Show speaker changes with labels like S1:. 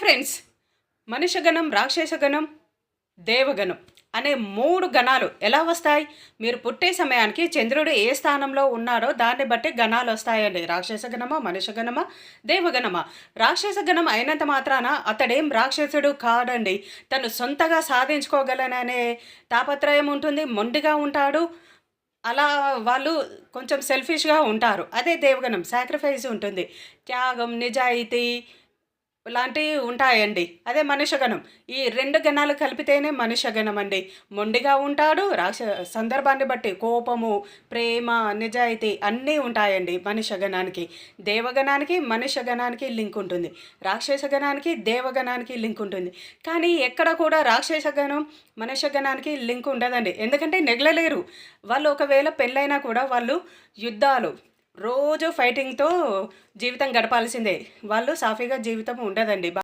S1: Friends మనుష్యగణం రాక్షసగణం దేవగణం అనే మూడు గణాలు ఎలా వస్తాయి? మీరు పుట్టే సమయానికి చంద్రుడు ఏ స్థానంలో ఉన్నారో దాన్ని బట్టి గణాలు వస్తాయండి. రాక్షస గణమా మనుష్య గణమా దేవగణమా? రాక్షస గణం అయినంత మాత్రాన అతడేం రాక్షసుడు కాడండి. తను సొంతగా సాధించుకోగలననే తాపత్రయం ఉంటుంది. మొండిగా ఉంటాడు. అలా వాళ్ళు కొంచెం సెల్ఫిష్గా ఉంటారు. అదే దేవగణం సాక్రిఫైస్ ఉంటుంది. త్యాగం నిజాయితీ లాంటివి ఉంటాయండి. అదే మనుషగణం. ఈ రెండు గణాలు కలిపితేనే మనుషగణం అండి మొండిగా ఉంటాడు రాక్ష సందర్భాన్ని బట్టి కోపము ప్రేమ నిజాయితీ అన్నీ ఉంటాయండి మనుషగణానికి. దేవగణానికి మనుషగణానికి లింక్ ఉంటుంది. రాక్షస గణానికి దేవగణానికి లింక్ ఉంటుంది. కానీ ఎక్కడ కూడా రాక్షస గణం లింక్ ఉండదండి. ఎందుకంటే నెగలలేరు. వాళ్ళు ఒకవేళ పెళ్ళైనా కూడా వాళ్ళు యుద్ధాలు రోజు ఫైటింగ్తో జీవితం గడపాల్సిందే. వాళ్ళు సాఫీగా జీవితం ఉండదండి.